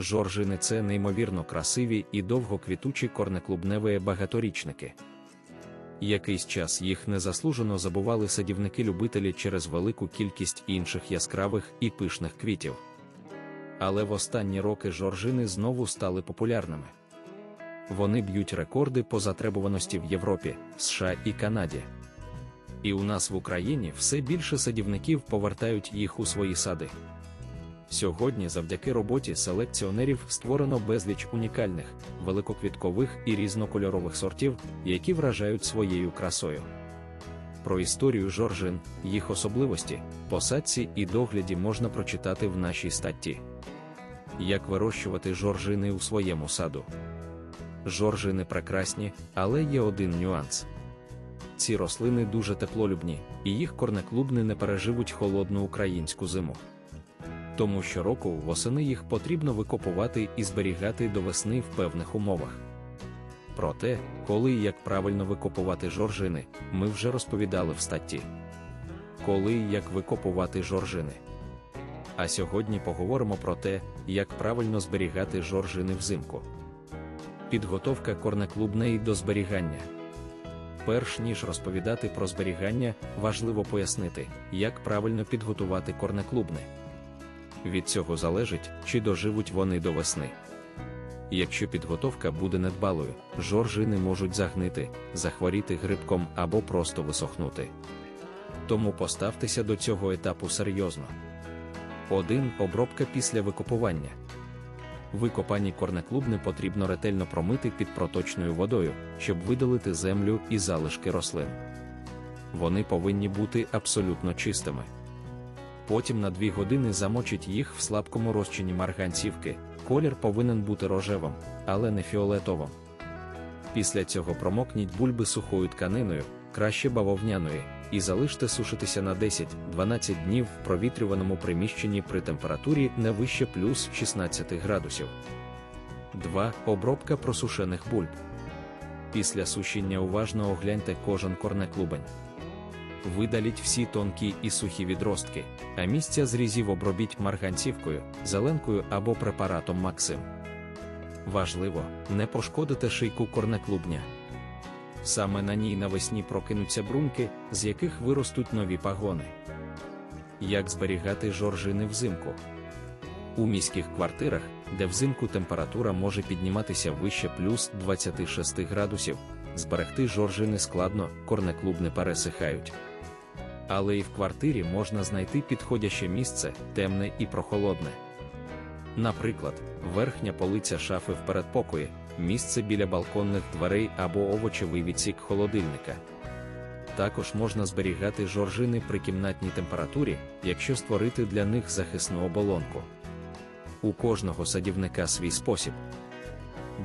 Жоржини це неймовірно красиві і довгоквітучі корнеклубневі багаторічники. Якийсь час їх незаслужено забували садівники-любителі через велику кількість інших яскравих і пишних квітів. Але в останні роки жоржини знову стали популярними. Вони б'ють рекорди по затребуваності в Європі, США і Канаді. І у нас в Україні все більше садівників повертають їх у свої сади. Сьогодні, завдяки роботі селекціонерів, створено безліч унікальних, великоквіткових і різнокольорових сортів, які вражають своєю красою. Про історію жоржин, їх особливості, посадці і догляді можна прочитати в нашій статті. Як вирощувати жоржини у своєму саду. Жоржини прекрасні, але є один нюанс. Ці рослини дуже теплолюбні, і їх корнеклубни не переживуть холодну українську зиму. Тому щороку восени їх потрібно викопувати і зберігати до весни в певних умовах. Про те, коли і як правильно викопувати жоржини, ми вже розповідали в статті. Коли і як викопувати жоржини. А сьогодні поговоримо про те, як правильно зберігати жоржини взимку. Підготовка корнеклубнеї до зберігання. Перш ніж розповідати про зберігання, важливо пояснити, як правильно підготувати корнеклубни. Від цього залежить, чи доживуть вони до весни. Якщо підготовка буде недбалою, жоржини можуть загнити, захворіти грибком або просто висохнути. Тому поставтеся до цього етапу серйозно. 1. Обробка після викопування. Викопані корнеклубни потрібно ретельно промити під проточною водою, щоб видалити землю і залишки рослин. Вони повинні бути абсолютно чистими. Потім на 2 години замочить їх в слабкому розчині марганцівки. Колір повинен бути рожевим, але не фіолетовим. Після цього промокніть бульби сухою тканиною, краще бавовняної, і залиште сушитися на 10-12 днів в провітрюваному приміщенні при температурі не вище плюс 16 градусів. 2. Обробка просушених бульб. Після сушіння уважно огляньте кожен корнеклубень. Видаліть всі тонкі і сухі відростки, а місця зрізів обробіть марганцівкою, зеленкою або препаратом Максим. Важливо, не пошкодити шийку корнеклубня. Саме на ній навесні прокинуться бруньки, з яких виростуть нові пагони. Як зберігати жоржини взимку? У міських квартирах, де взимку температура може підніматися вище плюс 26 градусів, зберегти жоржини складно, корнеклубни пересихають. Але і в квартирі можна знайти підходяще місце, темне і прохолодне. Наприклад, верхня полиця шафи в передпокої, місце біля балконних дверей або овочевий відсік холодильника. Також можна зберігати жоржини при кімнатній температурі, якщо створити для них захисну оболонку. У кожного садівника свій спосіб.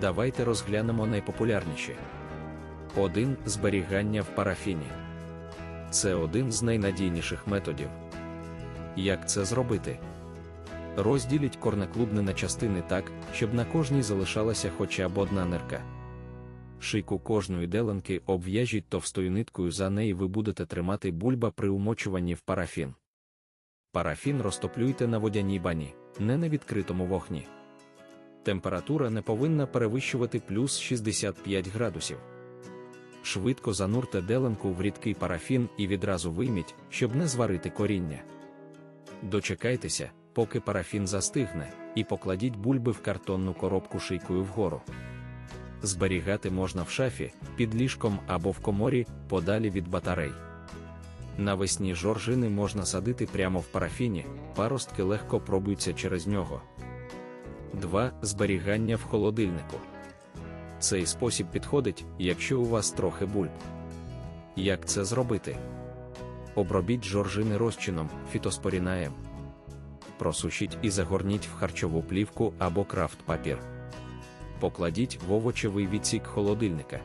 Давайте розглянемо найпопулярніші. 1. Зберігання в парафіні. Це один з найнадійніших методів. Як це зробити? Розділіть корнеклубни на частини так, щоб на кожній залишалася хоча б одна нирка. Шийку кожної деленки обв'яжіть товстою ниткою за неї ви будете тримати бульба при умочуванні в парафін. Парафін розтоплюйте на водяній бані, не на відкритому вогні. Температура не повинна перевищувати плюс 65 градусів. Швидко занурте деленку в рідкий парафін і відразу вийміть, щоб не зварити коріння. Дочекайтеся, поки парафін застигне, і покладіть бульби в картонну коробку шийкою вгору. Зберігати можна в шафі, під ліжком або в коморі, подалі від батарей. Навесні жоржини можна садити прямо в парафіні, паростки легко пробуються через нього. 2. Зберігання в холодильнику. Цей спосіб підходить, якщо у вас трохи бульб. Як це зробити? Обробіть жоржини розчином, фітоспорінаєм. Просушіть і загорніть в харчову плівку або крафт папір. Покладіть в овочевий відсік холодильника.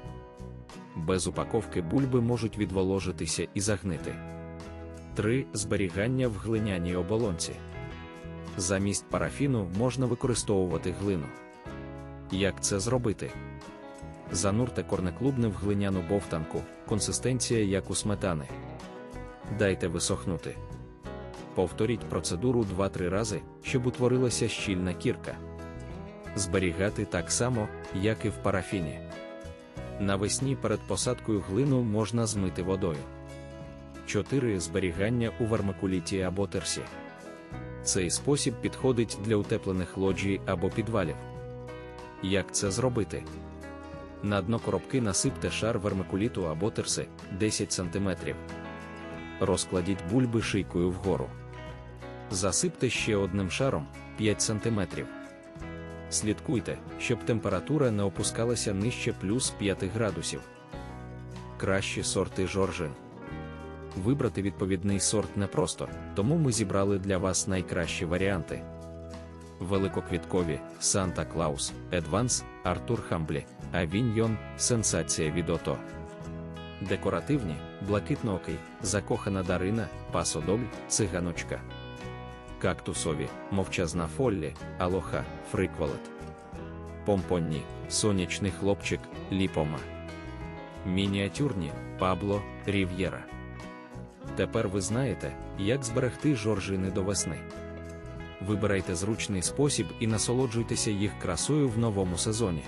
Без упаковки бульби можуть відволожитися і загнити. 3. Зберігання в глиняній оболонці. Замість парафіну можна використовувати глину. Як це зробити? Занурте корнеклубни в глиняну бовтанку, консистенція як у сметани. Дайте висохнути. Повторіть процедуру 2-3 рази, щоб утворилася щільна кірка. зберігати так само, як і в парафіні. Навесні перед посадкою глину можна змити водою. 4. Зберігання у вермикуліті або терсі. Цей спосіб підходить для утеплених лоджій або підвалів. Як це зробити? На дно коробки насипте шар вермикуліту або терси 10 см. Розкладіть бульби шийкою вгору. Засипте ще одним шаром 5 см. Слідкуйте, щоб температура не опускалася нижче плюс 5 градусів. Кращі сорти жоржин. Вибрати відповідний сорт непросто, тому ми зібрали для вас найкращі варіанти. Великоквіткові Санта Клаус, Едванс, Артур Хамблі, Авіньйон, Сенсація від Ото. Декоративні, блакитноокий, закохана Дарина, Пасодобль, Циганочка. Кактусові, мовчазна Фоллі, Алоха, Фриквалет. Помпонні, сонячний хлопчик, Ліпома. Мініатюрні Пабло, Рів'єра. Тепер ви знаєте, як зберегти жоржини до весни. Вибирайте зручний спосіб і насолоджуйтеся їх красою в новому сезоні.